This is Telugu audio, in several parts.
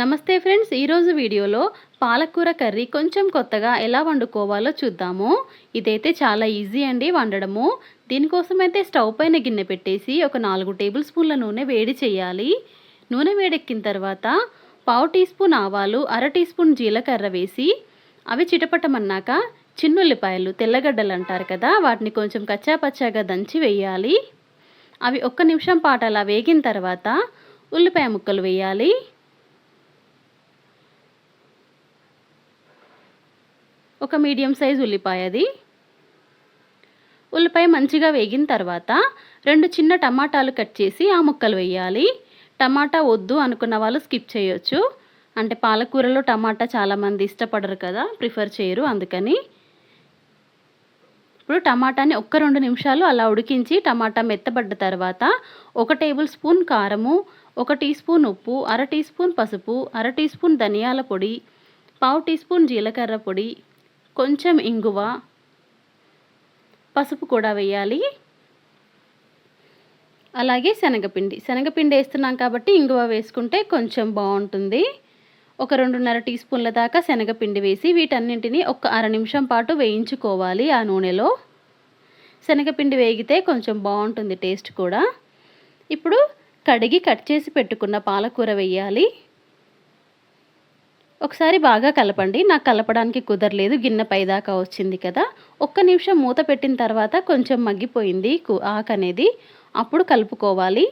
నమస్తే ఫ్రెండ్స్ ఈరోజు వీడియోలో పాలకూర కర్రీ కొంచెం కొత్తగా ఎలా వండుకోవాలో చూద్దాము. ఇదైతే చాలా ఈజీ అండి వండడము. దీనికోసం అయితే స్టవ్ పైన గిన్నె పెట్టేసి ఒక నాలుగు టేబుల్ స్పూన్ల నూనె వేడి చేయాలి. నూనె వేడెక్కిన తర్వాత పావు టీ స్పూన్ ఆవాలు అర టీ స్పూన్ జీలకర్ర వేసి అవి చిటపటమన్నాక చిన్నుల్లిపాయలు తెల్లగడ్డలు అంటారు కదా వాటిని కొంచెం కచ్చాపచ్చాగా దంచి వేయాలి. అవి ఒక్క నిమిషం పాటు అలా వేగిన తర్వాత ఉల్లిపాయ ముక్కలు వేయాలి. ఒక మీడియం సైజ్ ఉల్లిపాయ అది. ఉల్లిపాయ మంచిగా వేగిన తర్వాత రెండు చిన్న టమాటాలు కట్ చేసి ఆ ముక్కలు వేయాలి. టమాటా వద్దు అనుకున్న వాళ్ళు స్కిప్ చేయొచ్చు. అంటే పాలకూరలో టమాటా చాలామంది ఇష్టపడరు కదా ప్రిఫర్ చేయరు అందుకని. ఇప్పుడు టమాటాని ఒక్క రెండు నిమిషాలు అలా ఉడికించి టమాటా మెత్తబడ్డ తర్వాత ఒక టేబుల్ స్పూన్ కారము ఒక టీ స్పూన్ ఉప్పు అర టీ స్పూన్ పసుపు అర టీ స్పూన్ ధనియాల పొడి పావు టీ స్పూన్ జీలకర్ర పొడి కొంచెం ఇంగువ పసుపు కూడా వేయాలి. అలాగే శనగపిండి. శనగపిండి వేస్తున్నాం కాబట్టి ఇంగువ వేసుకుంటే కొంచెం బాగుంటుంది. ఒక రెండున్నర టీ స్పూన్ల దాకా శనగపిండి వేసి వీటన్నింటినీ ఒక అర నిమిషం పాటు వేయించుకోవాలి ఆ నూనెలో. శనగపిండి వేగితే కొంచెం బాగుంటుంది టేస్ట్ కూడా. ఇప్పుడు కడిగి కట్ చేసి పెట్టుకున్న పాలకూర వేయాలి. ఒకసారి బాగా కలపండి. నాకు కలపడానికి కుదరలేదు. గిన్నె పైదాకా వచ్చింది కదా. ఒక్క నిమిషం మూత పెట్టిన తర్వాత కొంచెం మగ్గిపోయింది ఆకు అనేది అప్పుడు కలుపుకోవాలి.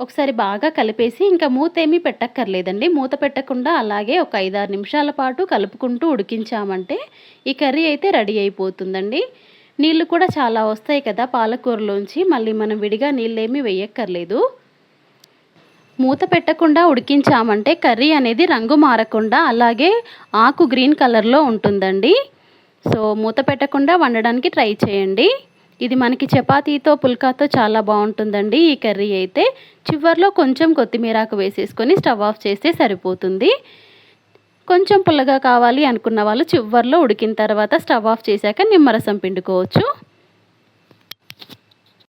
ఒకసారి బాగా కలిపేసి ఇంకా మూత ఏమీ పెట్టక్కర్లేదండి. మూత పెట్టకుండా అలాగే ఒక ఐదారు నిమిషాల పాటు కలుపుకుంటూ ఉడికించామంటే ఈ కర్రీ అయితే రెడీ అయిపోతుందండి. నీళ్ళు కూడా చాలా వస్తాయి కదా పాలకూరలోంచి. మళ్ళీ మనం విడిగా నీళ్ళేమీ వేయక్కర్లేదు. మూత పెట్టకుండా ఉడికించామంటే కర్రీ అనేది రంగు మారకుండా అలాగే ఆకు గ్రీన్ కలర్లో ఉంటుందండి. సో మూత పెట్టకుండా వండడానికి ట్రై చేయండి. ఇది మనకి చపాతీతో పుల్కాతో చాలా బాగుంటుందండి ఈ కర్రీ అయితే. చివర్లో కొంచెం కొత్తిమీరాకు వేసేసుకొని స్టవ్ ఆఫ్ చేస్తే సరిపోతుంది. కొంచెం పుల్లగా కావాలి అనుకున్న వాళ్ళు చివర్లో ఉడికిన తర్వాత స్టవ్ ఆఫ్ చేశాక నిమ్మరసం పిండుకోవచ్చు.